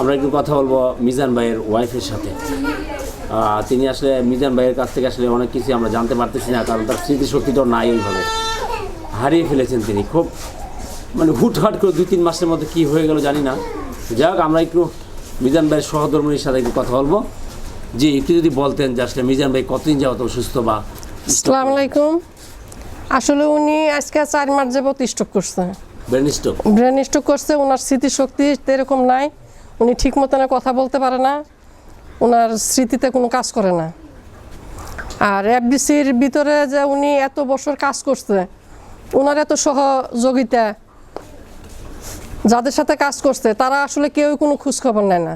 আমরা একটু কথা বলব মিজান ভাইয়ের ওয়াইফের সাথে। তিনি আসলে মিজান ভাইয়ের কাছ থেকে আসলে অনেক কিছু আমরা জানতে পারতেছি না কারণ তার স্মৃতিশক্তি তো নাই ওইভাবে। হারিয়ে ফেলেছেন তিনি খুব মানে হুটহাট করে দুই তিন মাসের মধ্যে কি হয়ে গেল জানি না। যাই হোক আমরা একটু মিজান ভাইয়ের সহধর্মীর সাথে একটু কথা বলব। যে একটু যদি বলতেন যে আসলে মিজান ভাই কতদিন যাবত সুস্থ বা আসসালামু আলাইকুম। আসলে উনি আজকে চার মাস যাবত স্ট্রোক করছে। ব্রেন স্ট্রোক ব্রেন স্ট্রোক করছে ওনার স্মৃতিশক্তি এরকম নাই। উনি ঠিক মতন কথা বলতে পারে না ওনার স্মৃতিতে কোনো কাজ করে না। আর এফডিসির ভিতরে যে উনি এত বছর কাজ করছে ওনার এত সহযোগিতা যাদের সাথে কাজ করছে, তারা আসলে কেউ কোনো খোঁজখবর নেয় না।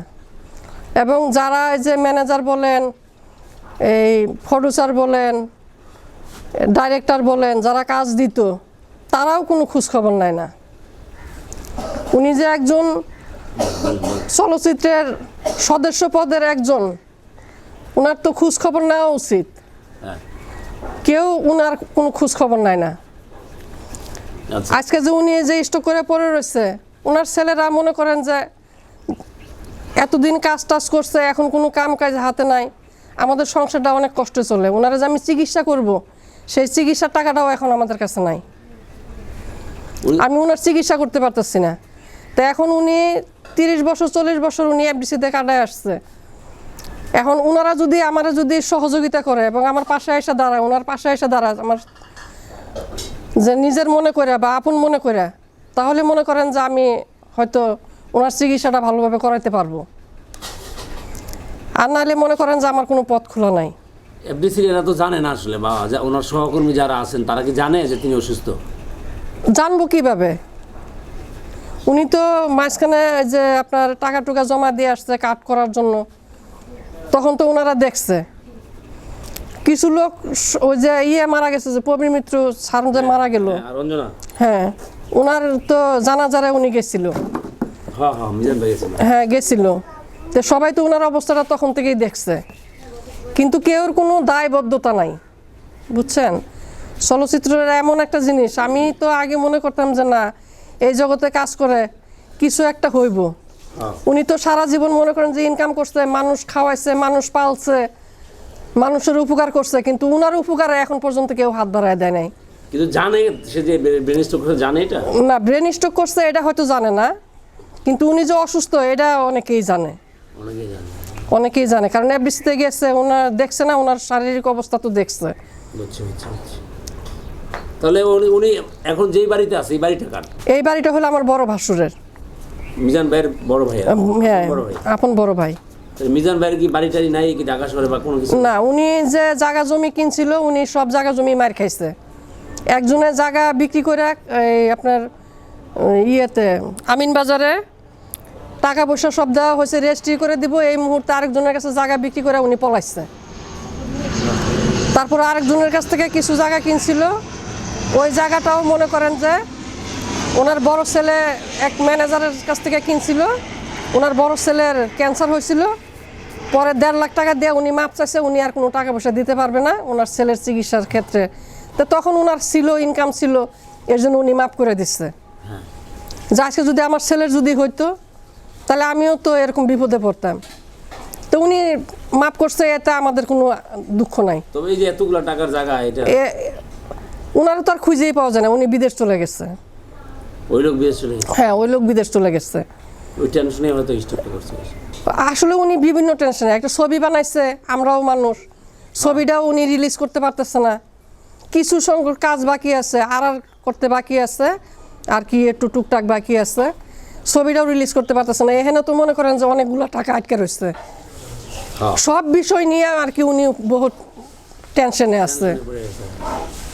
এবং যারা এই যে ম্যানেজার বলেন, এই প্রডিউসার বলেন, ডাইরেক্টর বলেন, যারা কাজ দিত, তারাও কোনো খোঁজখবর নেয় না। উনি যে একজন চলচ্চিত্রের সদস্য পদের একজন। ওনার তো খোঁজখবর নেওয়া উচিত। হ্যাঁ। কেউ ওনার কোনো খোঁজখবর নেয় না। আচ্ছা। আজকে যে উনি যে স্টক করে পড়ে রয়েছে ওনার ছেলেরা মনে করেন যে এতদিন কাজ টাজ করছে এখন কোনো কাম কাজ হাতে নাই। আমাদের সংসারটা অনেক কষ্টে চলে। ওনারা যে আমি চিকিৎসা করব সেই চিকিৎসার টাকাটাও এখন আমাদের কাছে নাই। আমি ওনার চিকিৎসা করতে পারতেছি না। তো এখন উনি তিরিশ বছর চল্লিশ বছর উনি এফডিসিতে কাটায় আসছে। এখন ওনারা যদি আমারা যদি সহযোগিতা করে এবং আমার পাশে এসে দাঁড়ায় ওনার পাশে এসে দাঁড়ায় আমার যে নিজের মনে করে বা আপন মনে করে তাহলে মনে করেন যে আমি হয়তো ওনার চিকিৎসাটা ভালোভাবে করাইতে পারব। আর নাহলে মনে করেন যে আমার কোনো পথ খোলা নাই। এফডিসির এরা তো জানে না আসলে বা ওনার সহকর্মী যারা আছেন তারা কি জানে যে তিনি অসুস্থ? জানব কীভাবে? উনি তো মাঝখানে যে আপনার টাকা টুকা জমা দিয়ে আসছে কাট করার জন্য তখন তো ওনারা দেখছে। কিছু লোক ওই যে ইয়ে মারা গেছে যে প্রবীর মিত্র সার যে মারা গেল। হ্যাঁ ওনার তো জানাজারে উনি গেছিল। হ্যাঁ হ্যাঁ গেছিল। হ্যাঁ গেছিল। তো সবাই তো ওনার অবস্থাটা তখন থেকেই দেখছে। কিন্তু কেউর কোনো দায়বদ্ধতা নাই বুঝছেন? চলচ্চিত্রের এমন একটা জিনিস আমি তো আগে মনে করতাম যে না এই জগতে কাজ করে কিছু একটা হইব। হ্যাঁ। উনি তো সারা জীবন মনে করেন যে ইনকাম করছে মানুষ খাওয়াইছে মানুষ পালছে মানুষের উপকার করছে কিন্তু উনার উপকারে এখন পর্যন্ত কেউ হাত বাড়ায় দেয় নাই। কিন্তু জানে সে যে ব্রেন স্ট্রোক জানে এটা? না ব্রেন স্ট্রোক করছে এটা হয়তো জানে না কিন্তু উনি যে অসুস্থ এটা অনেকেই জানে। অনেকেই জানে। অনেকেই জানে কারণ এফডিসিতে গেছে ওনার দেখছে না ওনার শারীরিক অবস্থা তো দেখছে। বুঝছি বুঝছি বুঝছি। তাহলে উনি উনি এখন যেই বাড়িতে আছে এই বাড়িটা কার? এই বাড়িটা হলো আমার বড় ভাসুরের। মিজান ভাইয়ের বড় ভাই হ্যাঁ বড় ভাই? আপন বড় ভাই। মিজান ভাইয়ের কি বাড়ি টাড়ি নাই কি ঢাকা শহরে বা কোনো কিছু? না উনি যে জায়গা জমি কিনছিল উনি সব জায়গা জমি মার খাইছে। একজনের জায়গা বিক্রি করে এই আপনার ইয়েতে আমিন বাজারে টাকা পয়সা সব দেওয়া হয়েছে রেজিস্ট্রি করে দিব এই মুহূর্তে আরেকজনের কাছে জায়গা বিক্রি করে উনি পলাইছে। তারপর আরেকজনের কাছ থেকে কিছু জায়গা কিনছিল ওই জায়গাটাও মনে করেন যে ওনার বড় ছেলে এক ম্যানেজারের কাছ থেকে কিনছিল ওনার বড় ছেলের ক্যান্সার হয়েছিল। পরে দেড় লাখ টাকা দিয়ে উনি মাপ চাইছে উনি আর কোনো টাকা পয়সা দিতে পারবে না ওনার ছেলের চিকিৎসার ক্ষেত্রে। তো তখন ওনার ছিল ইনকাম ছিল এর জন্য উনি মাপ করে দিচ্ছে। যে আজকে যদি আমার ছেলের যদি হইতো তাহলে আমিও তো এরকম বিপদে পড়তাম। তো উনি মাপ করছে এতে আমাদের কোনো দুঃখ নাই। তবে এই যে এতগুলো টাকার জায়গা এটা ওনারা তো আর খুঁজেই পাওয়া যায় না উনি বিদেশ চলে গেছে। ওই লোক বিয়ে চলে গেছে। হ্যাঁ ওই লোক বিদেশ চলে গেছে। ওই টেনশনে হয়তো স্টকটা করছে। আসলে উনি বিভিন্ন টেনশনে একটা ছবি বানাইছে আমরাও মানুষ। ছবিটাও উনি রিলিজ করতে পারতেছে না। কিছু সংখ্যক কাজ বাকি আছে আর আর করতে বাকি আছে আর কি একটু টুকটাক বাকি আছে। ছবিটাও রিলিজ করতে পারতেছে না। এখানে তো মনে করেন যে অনেকগুলো টাকা আটকে রয়েছে। হ্যাঁ। সব বিষয় নিয়ে আর কি উনি বহুত টেনশনে আছে।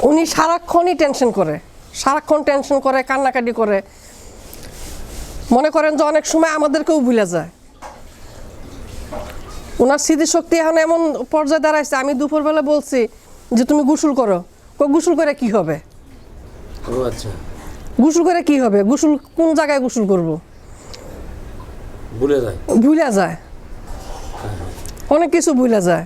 উনি সারাক্ষণই টেনশন করে। সারাক্ষণ টেনশন করে কান্নাকাটি করে। মনে করেন যে অনেক সময় আমাদেরকেও ভুলে যায়। ওনার স্মৃতিশক্তি এখন এমন পর্যায়ে দাঁড়াইছে আমি দুপুরবেলা বলছি যে তুমি গোসল করো। গোসল করে কি হবে? ও আচ্ছা। গোসল করে কি হবে? গোসল কোন জায়গায় গোসল করব? ভুলে যায়। ভুলে যায়। অনেক কিছু ভুলে যায়।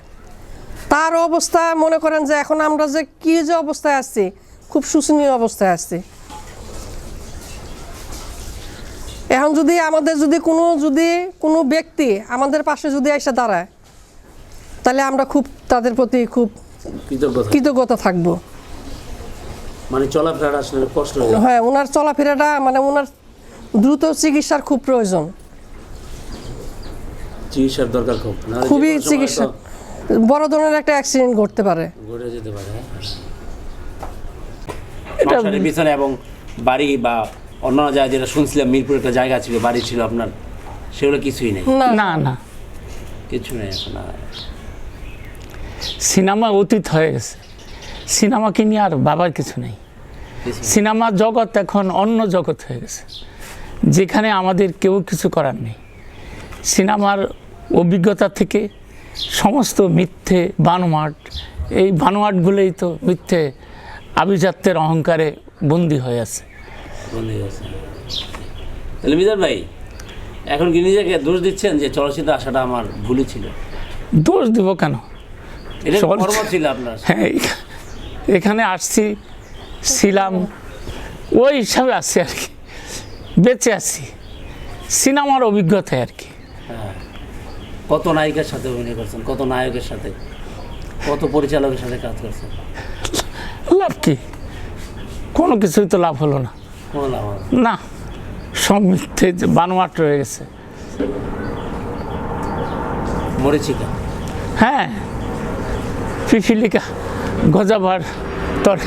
তার অবস্থা মনে করেন যে এখন আমরা যে কি যে অবস্থায় আছি খুব শোচনীয় অবস্থায় আছি। এখন যদি আমাদের যদি কোনো যদি কোনো ব্যক্তি আমাদের পাশে যদি এসে দাঁড়ায় তাহলে আমরা খুব তাদের প্রতি খুব কৃতজ্ঞতা। থাকব। মানে চলাফেরাটা আসলে কষ্ট হয়ে হ্যাঁ ওনার চলাফেরাটা মানে ওনার দ্রুত চিকিৎসার খুব প্রয়োজন। চিকিৎসার দরকার খুব। খুবই চিকিৎসা বড় ধরনের একটা অ্যাক্সিডেন্ট ঘটতে পারে। ঘটে যেতে পারে হ্যাঁ। এটা- পিছনে এবং বাড়ি বা অন্যান্য জায়গায় যেটা শুনছিলাম মিরপুর একটা জায়গা ছিল বাড়ি ছিল আপনার সেগুলো কিছুই নেই। না। না না। কিছু নেই এখন সিনেমা অতীত হয়ে গেছে। সিনেমাকে নিয়ে আর বাবার কিছু নেই। কিছু নেই। সিনেমা জগৎ এখন অন্য জগৎ হয়ে গেছে। যেখানে আমাদের কেউ কিছু করার নেই। সিনেমার অভিজ্ঞতা থেকে সমস্ত মিথ্যে বানোয়াট এই বানোয়াটগুলোই তো মিথ্যে আভিজাত্যের অহংকারে বন্দি হয়ে আছে। তাহলে ভাই এখন কি নিজেকে দোষ দিচ্ছেন যে চলচ্চিত্র আসাটা আমার ভুলই ছিল? দোষ দিব কেন? ছিল আপনার। হ্যাঁ এখানে আসছি ছিলাম ওই হিসাবে আছি আর কি। বেঁচে আছি সিনেমার অভিজ্ঞতায় আর কি। কত নায়িকার সাথে অভিনয় করছেন? কত নায়কের সাথে? কত পরিচালকের সাথে কাজ করছেন? লাভ কি? কোনো কিছুই তো লাভ হলো না। কোনো লাভ হবে না। যে বানোয়াট রয়ে গেছে। মরিচিকা? হ্যাঁ পিপিলিকা গজাবার তরে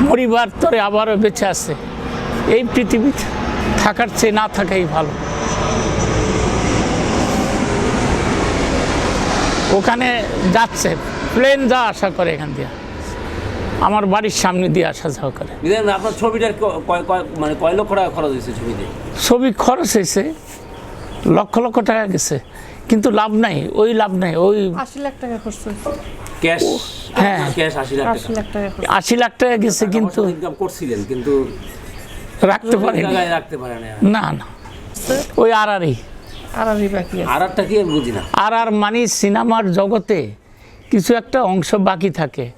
মরিবার তরে আবারও বেঁচে আছে। এই পৃথিবীতে থাকার চেয়ে না থাকাই ভালো। ওখানে যাচ্ছে। প্লেন যা আশা করে এখান দিয়ে। আমার বাড়ির সামনে দিয়ে আসা যাওয়া করে। আপনার ছবিটার ক- কয়- কয়- মানে কয় লক্ষ টাকা খরচ হয়েছে ছবিতে? ছবি খরচ হয়েছে লক্ষ লক্ষ টাকা গেছে। কিন্তু লাভ নাই ওই লাভ নাই ওই আশি লাখ টাকা খরচ হয়েছে। ক্যাশ? হ্যাঁ। ক্যাশ আশি লাখ টাকা আশি লাখ টাকা গেছে কিন্তু ইনকাম করছিলেন কিন্তু রাখতে পারেনি। রাখতে পারে না না। না ওই আর আরই আর আর একটা কি আমি বুঝি না। আর আর মানে সিনেমার জগতে কিছু একটা অংশ বাকি থাকে।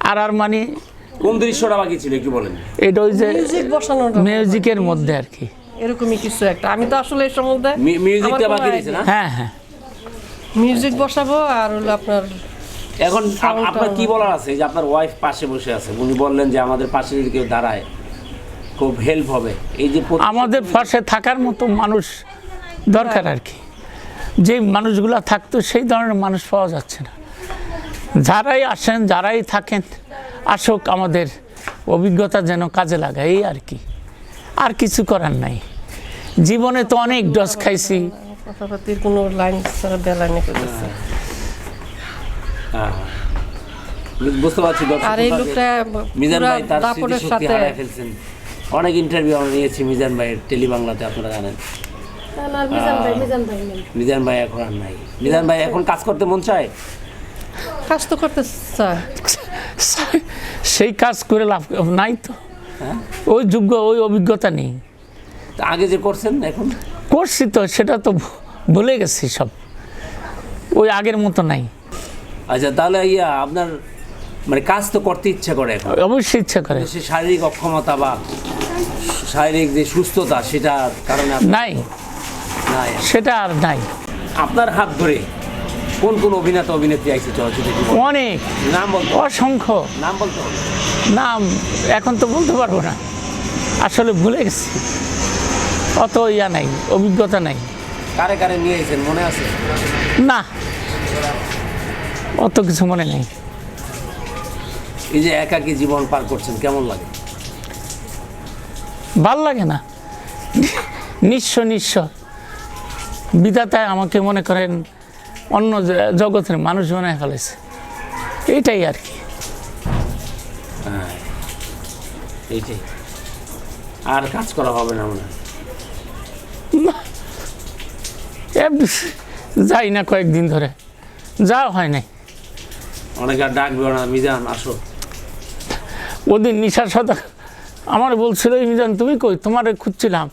আর আর মানে কোন দৃশ্যটা বাকি ছিল একটু বলেন। এটা ওই যে মিউজিক বসানোটা। মিউজিকের মধ্যে আর কি। এরকমই কিছু একটা। আমি তো আসলে এই সম্বন্ধে মি- মিউজিকটা বাকি রয়েছে না? হ্যাঁ হ্যাঁ। মিউজিক বসাবো আর হলো আপনার এখন আপনার কি বলার আছে? যে আপনার ওয়াইফ পাশে বসে আছে। উনি বললেন যে আমাদের পাশে যদি কেউ দাঁড়ায় খুব হেল্প হবে। এই যে আমাদের পাশে থাকার মতো মানুষ দরকার আর কি। যে মানুষগুলো থাকতো সেই ধরনের মানুষ পাওয়া যাচ্ছে না। যারাই আসেন যারাই থাকেন আসুক আমাদের অভিজ্ঞতা যেন কাজে লাগায় এই আর কি। আর কিছু করার নাই। জীবনে তো অনেক ডস খাইছি। কোনো লাইন বেলাইনে হ্যাঁ। বুঝতে পারছি আর এই লোকটা মিজান ভাই তার স্মৃতিশক্তি হারায় ফেলছেন। অনেক ইন্টারভিউ আমরা নিয়েছি মিজান ভাইয়ের টেলি বাংলাতে আপনারা জানেন। মিজান ভাই মিজান ভাই নেই মিজান ভাই এখন আর নাই। মিজান ভাই এখন কাজ করতে মন চায়? কাজ তো করতে চায়। সেই কাজ করে লাভ নাই তো। হ্যাঁ? ওই যোগ্য ওই অভিজ্ঞতা নেই। তা আগে যে করছেন এখন? করছি তো সেটা তো ভু- ভুলে গেছি সব। ওই আগের মতো নাই। আচ্ছা তাহলে ইয়া আপনার মানে কাজ তো করতে ইচ্ছা করে এখন? অবশ্যই ইচ্ছা করে। সে শারীরিক অক্ষমতা বা শারীরিক যে সুস্থতা সেটার কারণে নাই। সেটা আর নাই। আপনার হাত ধরে কোন কোন অভিনেতা অভিনেত্রী আইছে চলচ্চিত্রে অনেক। নাম বলতে অসংখ্য। নাম বলতে নাম এখন তো বলতে পারব না। আসলে ভুলে গেছি। অত ইয়া নাই অভিজ্ঞতা নাই। কারে কারে নিয়ে এসেছেন মনে আছে? না অত কিছু মনে নেই। এই যে একাকী জীবন পার করছেন কেমন লাগে? ভালো লাগে না। নিঃস্ব নিঃস্ব। বিধাতায় আমাকে মনে করেন অন্য জগতের মানুষ বানায় ফেলেছে। এইটাই আর কি। হ্যাঁ এইটাই। আর কাজ করা হবে না মনে যাই না কয়েকদিন ধরে। যাওয়া হয় নাই। অনেকে আর ডাকবে না মিজান আসো। ওদিন নিশার সাথে আমার বলছিল মিজান তুমি কই? তোমার খুঁজছিলাম।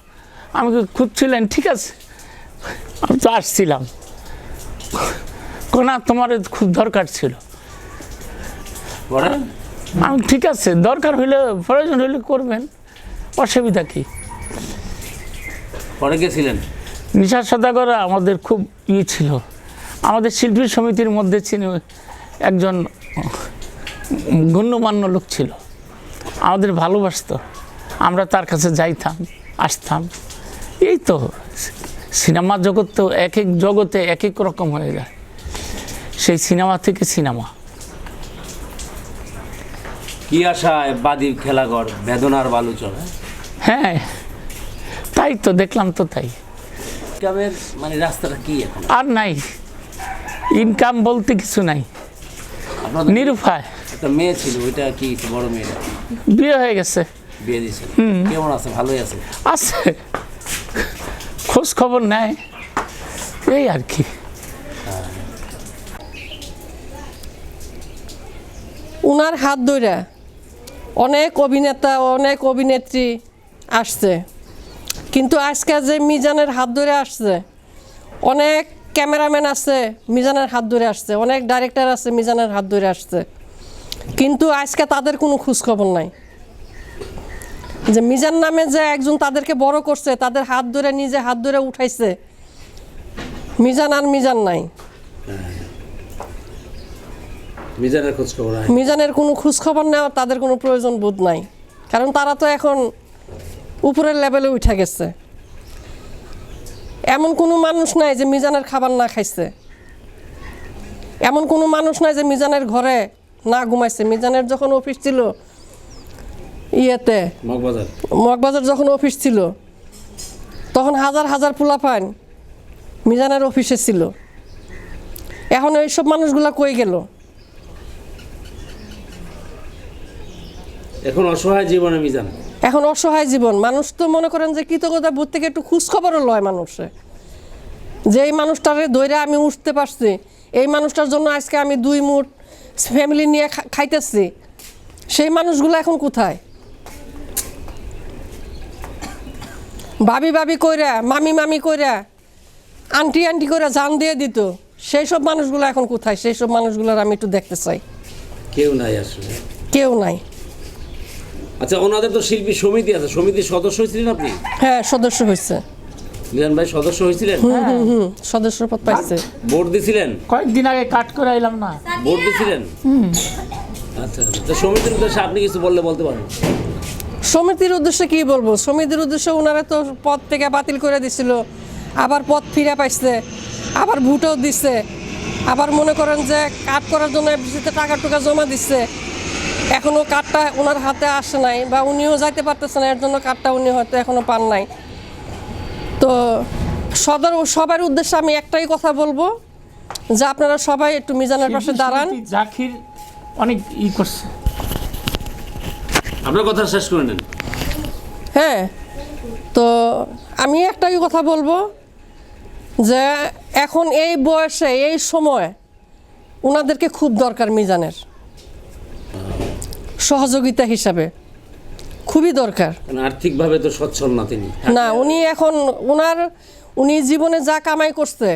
আমি খুঁজছিলেন ঠিক আছে? আমি তো আসছিলাম। কোনা তোমার খুব দরকার ছিল। আমি ঠিক আছে দরকার হইলে প্রয়োজন হইলে করবেন। অসুবিধা কি? পরে গেছিলেন? নিশা সদাগর আমাদের খুব ইয়ে ছিল। আমাদের শিল্পী সমিতির মধ্যে ছিল একজন গণ্যমান্য লোক ছিল। আমাদের ভালোবাসতো। আমরা তার কাছে যাইতাম আসতাম। এই তো সিনেমা জগৎ তো এক এক জগতে এক এক রকম হয়ে যায়। সেই সিনেমা থেকে সিনেমা। কি আশায় বাদির খেলাঘর বেদনার বালু চলে হ্যাঁ তাই তো দেখলাম তো তাই। গ্রামের মানে রাস্তাটা কি এখন? আর নাই। ইনকাম বলতে কিছু নাই। নিরুপায়। একটা মেয়ে ছিল ওইটা কি বড় মেয়েটা বিয়ে হয়ে গেছে। বিয়ে দিয়েছিল। কেমন আছে? ভালোই আছে? আছে। খোঁজ খবর নেয়। এই আর কি। উনার হাত ধরে অনেক অভিনেতা, অনেক অভিনেত্রী আসছে। কিন্তু আজকে যে মিজানের হাত ধরে আসছে, অনেক ক্যামেরাম্যান আছে মিজানের হাত ধরে আসছে, অনেক ডাইরেক্টর আছে মিজানের হাত ধরে আসছে। কিন্তু আজকে তাদের কোনো খোঁজখবর নাই। যে মিজান নামে যে একজন তাদেরকে বড় করছে তাদের হাত ধরে নিজে হাত ধরে উঠাইছে। মিজান আর মিজান নাই। মিজানের খোঁজ খবর মিজানের কোনো খোঁজ খবর নেওয়ার তাদের কোনো প্রয়োজন বোধ নাই। কারণ তারা তো এখন উপরের লেভেলে উঠে গেছে। এমন কোনো মানুষ নাই যে মিজানের খাবার না খাইছে। এমন কোনো মানুষ নাই যে মিজানের ঘরে না ঘুমাইছে। মিজানের যখন অফিস ছিল ইয়েতে? মগবাজার। যখন অফিস ছিল তখন হাজার হাজার পোলাপান মিজানের অফিসে ছিল। এখন এইসব মানুষগুলা কই গেল? এখন অসহায় জীবনে মিজান। এখন অসহায় জীবন। মানুষ তো মনে করেন যে কৃতজ্ঞতা বোধ থেকে একটু খোঁজ খবরও লয় মানুষে। যে এই মানুষটারে ধরে আমি উঠতে পারছি এই মানুষটার জন্য আজকে আমি দুই মুঠ ফ্যামিলি নিয়ে খাইতেছি সেই মানুষগুলো এখন কোথায়? ভাবি ভাবি কইরা মামি মামি কইরা আন্টি আন্টি করে জান দিয়ে দিত। সেই সব মানুষগুলো এখন কোথায়? সেই সব মানুষগুলোর আমি একটু দেখতে চাই। কেউ নাই আসলে। কেউ নাই। আচ্ছা ওনাদের তো শিল্পী সমিতি আছে। সমিতির সদস্য হয়েছিলেন আপনি? হ্যাঁ সদস্য হয়েছে। মিজান ভাই সদস্য হয়েছিলেন? হুম সদস্য পদ পাইছে। ভোট দিছিলেন? কয়েকদিন আগে কাট করে আইলাম না। ভোট দিছিলেন? আচ্ছা আচ্ছা। তো সমিতির উদ্দেশ্যে আপনি কিছু বললে বলতে পারেন। সমিতির উদ্দেশ্যে কি বলব? সমিতির উদ্দেশ্যে ওনারা তো পদ থেকে বাতিল করে দিছিল। আবার পদ ফিরে পাইছে আবার ভোটও দিছে। আবার মনে করেন যে কাট করার জন্য এফডিসিতে টাকা টুকা জমা দিচ্ছে এখনও কার্ডটা ওনার হাতে আসে নাই বা উনিও যাইতে পারতেছে না এর জন্য কার্ডটা উনি হয়তো এখনও পান নাই। তো সদর সবার উদ্দেশ্যে আমি একটাই কথা বলব যে আপনারা সবাই একটু মিজানের পাশে দাঁড়ান। জাকির অনেক ই করছে। আপনার কথা শেষ করে নেন। হ্যাঁ তো আমি একটাই কথা বলব যে এখন এই বয়সে এই সময় ওনাদেরকে খুব দরকার মিজানের। সহযোগিতা হিসাবে খুবই দরকার। আর্থিকভাবে তো সচ্ছল না তিনি। না উনি এখন ওনার উনি জীবনে যা কামাই করছে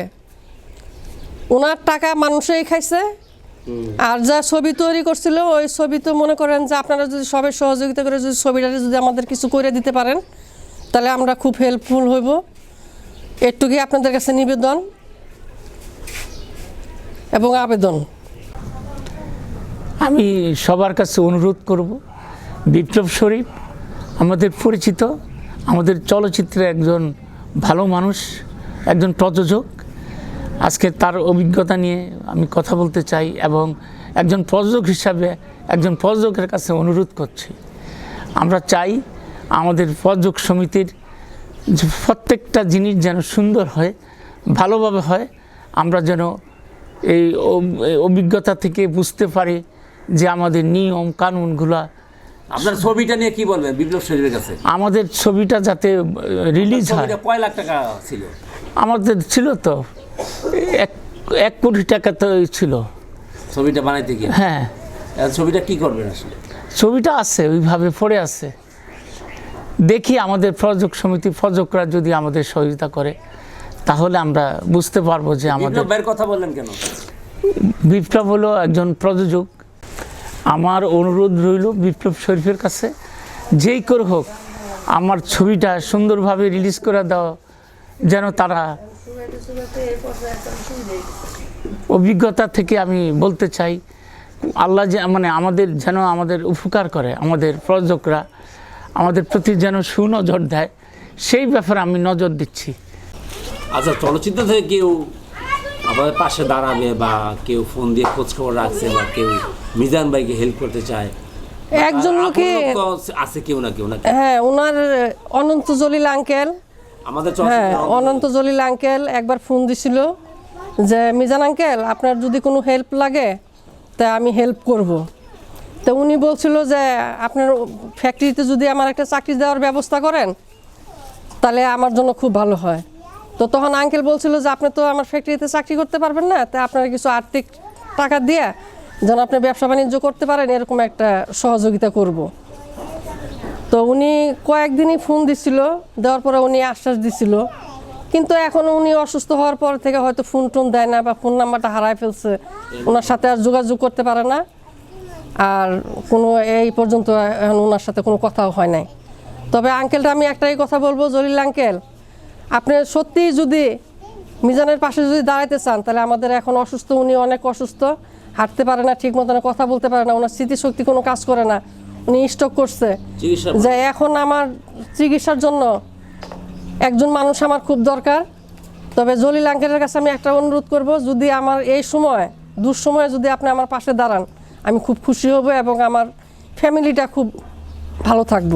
ওনার টাকা মানুষই খাইছে আর যা ছবি তৈরি করছিল, ওই ছবি তো মনে করেন যে আপনারা যদি সবাই সহযোগিতা করে যদি ছবিটা যদি আমাদের কিছু করে দিতে পারেন, তাহলে আমরা খুব হেল্পফুল হইব। একটুকুই আপনাদের কাছে নিবেদন এবং আবেদন। আমি সবার কাছে অনুরোধ করব, বিপ্লব শরীফ আমাদের পরিচিত, আমাদের চলচ্চিত্রে একজন ভালো মানুষ, একজন প্রযোজক। আজকে তার অভিজ্ঞতা নিয়ে আমি কথা বলতে চাই এবং একজন প্রযোজক হিসাবে একজন প্রযোজকের কাছে অনুরোধ করছি। আমরা চাই আমাদের প্রযোজক সমিতির প্রত্যেকটা জিনিস যেন সুন্দর হয় ভালোভাবে হয় আমরা যেন এই অভিজ্ঞতা থেকে বুঝতে পারি যে আমাদের নিয়ম কানুনগুলা আপনার ছবিটা নিয়ে কি বলবেন বিপ্লব শরীফের কাছে? আমাদের ছবিটা যাতে রিলিজ হয়। কয় লাখ টাকা ছিল? আমাদের ছিল তো এক এক কোটি টাকা তো ছিল। ছবিটা বানাইতে গিয়ে? হ্যাঁ। ছবিটা কি করবেন আসলে? ছবিটা আছে ওইভাবে পড়ে আছে। দেখি আমাদের প্রযোজক সমিতি প্রযোজকরা যদি আমাদের সহযোগিতা করে তাহলে আমরা বুঝতে পারব যে আমাদের বিপ্লব কথা বললেন কেন? বিপ্লব হলো একজন প্রযোজক। আমার অনুরোধ রইল বিপ্লব শরীফের কাছে যেই করে হোক আমার ছবিটা সুন্দরভাবে রিলিজ করে দাও যেন তারা অভিজ্ঞতা থেকে আমি বলতে চাই আল্লাহ যে মানে আমাদের যেন আমাদের উপকার করে আমাদের প্রযোজকরা আমাদের প্রতি যেন সুনজর দেয় সেই ব্যাপারে আমি নজর দিচ্ছি। আচ্ছা চলচ্চিত্র থেকে কেউ আমাদের পাশে দাঁড়াবে বা কেউ ফোন দিয়ে খোঁজ খবর রাখছে বা কেউ মিজান ভাইকে হেল্প করতে চায়? একজন লোকে আছে কেউ না কেউ না হ্যাঁ ওনার অনন্ত জলিল আঙ্কেল আমাদের হ্যাঁ অনন্ত জলিল আঙ্কেল একবার ফোন দিছিল যে মিজান আঙ্কেল আপনার যদি কোনো হেল্প লাগে তা আমি হেল্প করব। তো উনি বলছিল যে আপনার ফ্যাক্টরিতে যদি আমার একটা চাকরি দেওয়ার ব্যবস্থা করেন তাহলে আমার জন্য খুব ভালো হয়। তো তখন আঙ্কেল বলছিল যে আপনি তো আমার ফ্যাক্টরিতে চাকরি করতে পারবেন না তা আপনার কিছু আর্থিক টাকা দিয়ে যেন আপনি ব্যবসা বাণিজ্য করতে পারেন এরকম একটা সহযোগিতা করব। তো উনি কয়েকদিনই ফোন দিছিল, দেওয়ার পরে উনি আশ্বাস দিছিল। কিন্তু এখন উনি অসুস্থ হওয়ার পর থেকে হয়তো ফোন টোন দেয় না বা ফোন নাম্বারটা হারায় ফেলছে। ওনার সাথে আর যোগাযোগ করতে পারে না। আর কোনো এই পর্যন্ত এখন ওনার সাথে কোনো কথাও হয় নাই। তবে আঙ্কেলটা আমি একটাই কথা বলব, জলিল আঙ্কেল আপনি সত্যিই যদি মিজানের পাশে যদি দাঁড়াইতে চান, তাহলে আমাদের এখন অসুস্থ, উনি অনেক অসুস্থ, হাঁটতে পারে না ঠিক মতন কথা বলতে পারে না, ওনার স্মৃতিশক্তি কোনো কাজ করে না। স্টক করছে। যে এখন আমার চিকিৎসার জন্য একজন মানুষ আমার খুব দরকার। তবে জলিল আঙ্কেলের কাছে আমি একটা অনুরোধ করব যদি আমার এই সময় দুঃসময়ে যদি আপনি আমার পাশে দাঁড়ান আমি খুব খুশি হব এবং আমার ফ্যামিলিটা খুব ভালো থাকব।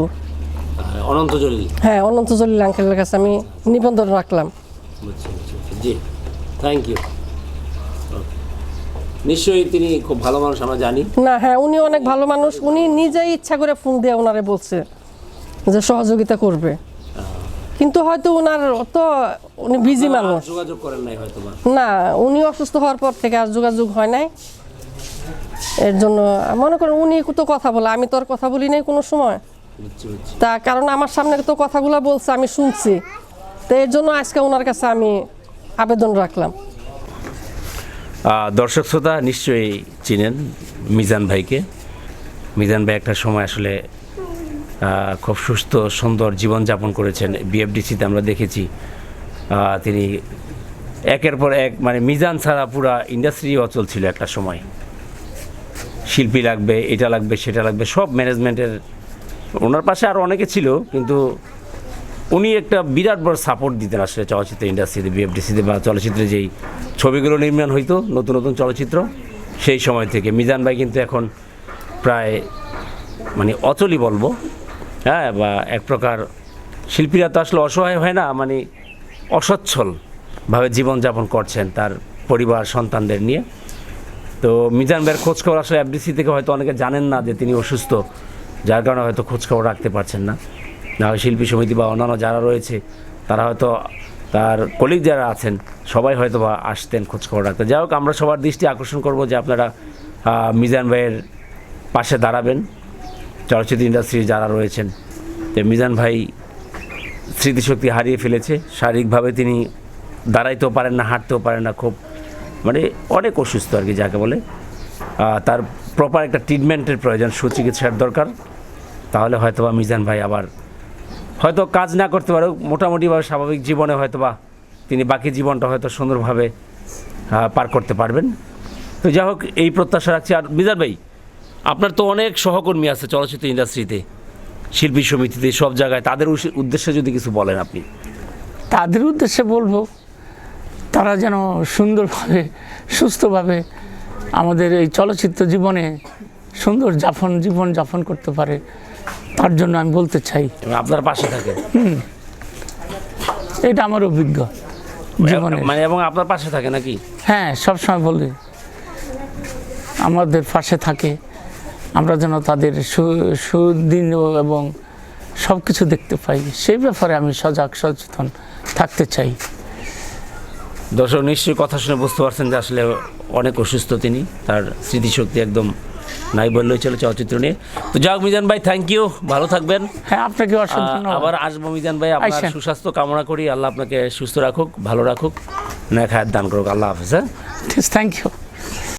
অনন্ত জলিল। হ্যাঁ অনন্ত জলিল আঙ্কেলের কাছে আমি নিবন্ধন রাখলাম। জি থ্যাংক ইউ নিশ্চয়ই তিনি খুব ভালো মানুষ আমরা জানি। না হ্যাঁ উনি অনেক ভালো মানুষ। উনি নিজেই ইচ্ছা করে ফোন দিয়ে ওনারে বলছে যে সহযোগিতা করবে। কিন্তু হয়তো ওনার তো উনি বিজি মানুষ। যোগাযোগ করেন নাই হয়তো না উনি অসুস্থ হওয়ার পর থেকে আর যোগাযোগ হয় নাই। এর জন্য মনে করেন উনি তো কথা বলে আমি তো আর কথা বলি নাই কোনো সময়। তা কারণ আমার সামনে তো কথাগুলো বলছে আমি শুনছি। তো এর জন্য আজকে ওনার কাছে আমি আবেদন রাখলাম। দর্শক শ্রোতা নিশ্চয়ই চিনেন মিজান ভাইকে। মিজান ভাই একটা সময় আসলে খুব সুস্থ, সুন্দর জীবনযাপন করেছেন। বিএফডিসিতে আমরা দেখেছি তিনি একের পর এক মানে মিজান ছাড়া পুরা ইন্ডাস্ট্রি অচল ছিল একটা সময়। শিল্পী লাগবে, এটা লাগবে, সেটা লাগবে, সব ম্যানেজমেন্টের, ওনার পাশে আরও অনেকে ছিল, কিন্তু উনি একটা বিরাট বড় সাপোর্ট দিতেন আসলে চলচ্চিত্র ইন্ডাস্ট্রিতে বিএফডিসিতে বা চলচ্চিত্রে যেই ছবিগুলো নির্মাণ হইতো, নতুন নতুন চলচ্চিত্র, সেই সময় থেকে। মিজান ভাই কিন্তু এখন প্রায় মানে অচলই বলব হ্যাঁ বা এক প্রকার শিল্পীরা তো আসলে অসহায় হয় না মানে অসচ্ছলভাবে জীবনযাপন করছেন তার পরিবার, সন্তানদের নিয়ে। তো মিজান ভাইয়ের খোঁজখবর আসলে এফডিসি থেকে হয়তো অনেকে জানেন না যে তিনি অসুস্থ, যার কারণে হয়তো খোঁজখবর রাখতে পারছেন না। শিল্পী সমিতি বা অন্যান্য যারা রয়েছে, তারা হয়তো তার কলিগ যারা আছেন, সবাই হয়তো বা আসতেন খোঁজখবর রাখতে। যাই হোক, আমরা সবার দৃষ্টি আকর্ষণ করব যে আপনারা মিজান ভাইয়ের পাশে দাঁড়াবেন। চলচ্চিত্র ইন্ডাস্ট্রি যারা রয়েছেন, যে মিজান ভাই স্মৃতিশক্তি হারিয়ে ফেলেছে। শারীরিকভাবে তিনি দাঁড়াইতেও পারেন না, হাঁটতেও পারেন না, খুব মানে অনেক অসুস্থ আর কি যাকে বলে। তার প্রপার একটা ট্রিটমেন্টের প্রয়োজন, সুচিকিৎসার দরকার। তাহলে হয়তো বা মিজান ভাই আবার হয়তো কাজ না করতে পারে, মোটামুটিভাবে স্বাভাবিক জীবনে হয়তো বা তিনি বাকি জীবনটা হয়তো সুন্দরভাবে পার করতে পারবেন। তো যাই হোক, এই প্রত্যাশা রাখছি। আর মিজান ভাই, আপনার তো অনেক সহকর্মী আছে চলচ্চিত্র ইন্ডাস্ট্রিতে, শিল্পী সমিতিতে, সব জায়গায়। তাদের উদ্দেশ্যে যদি কিছু বলেন আপনি। তাদের উদ্দেশ্যে বলব, তারা যেন সুন্দরভাবে, সুস্থভাবে আমাদের এই চলচ্চিত্র জীবনে সুন্দর যাপন জীবন যাপন করতে পারে। তার জন্য আমি বলতে চাই। আপনার পাশে থাকে। এটা আমার অভিজ্ঞ জীবনে মানে এবং আপনার পাশে থাকে নাকি? হ্যাঁ সবসময় বলি। আমাদের পাশে থাকে। আমরা যেন তাদের সুদিন এবং সব কিছু দেখতে পাই। সেই ব্যাপারে আমি সজাগ সচেতন থাকতে চাই। দর্শক নিশ্চয়ই কথা শুনে বুঝতে পারছেন যে আসলে অনেক অসুস্থ তিনি। তার স্মৃতিশক্তি একদম নাই বললেও চলে চলচ্চিত্র নিয়ে। তো যাক মিজান ভাই থ্যাংক ইউ ভালো থাকবেন। হ্যাঁ আপনাকে অসংখ্য আবার আসব মিজান ভাই আপনার আইসেন। সুস্বাস্থ্য কামনা করি। আল্লাহ আপনাকে সুস্থ রাখুক ভালো রাখুক না খায়ের দান করুক। আল্লাহ হাফেজ হ্যাঁ? Thank you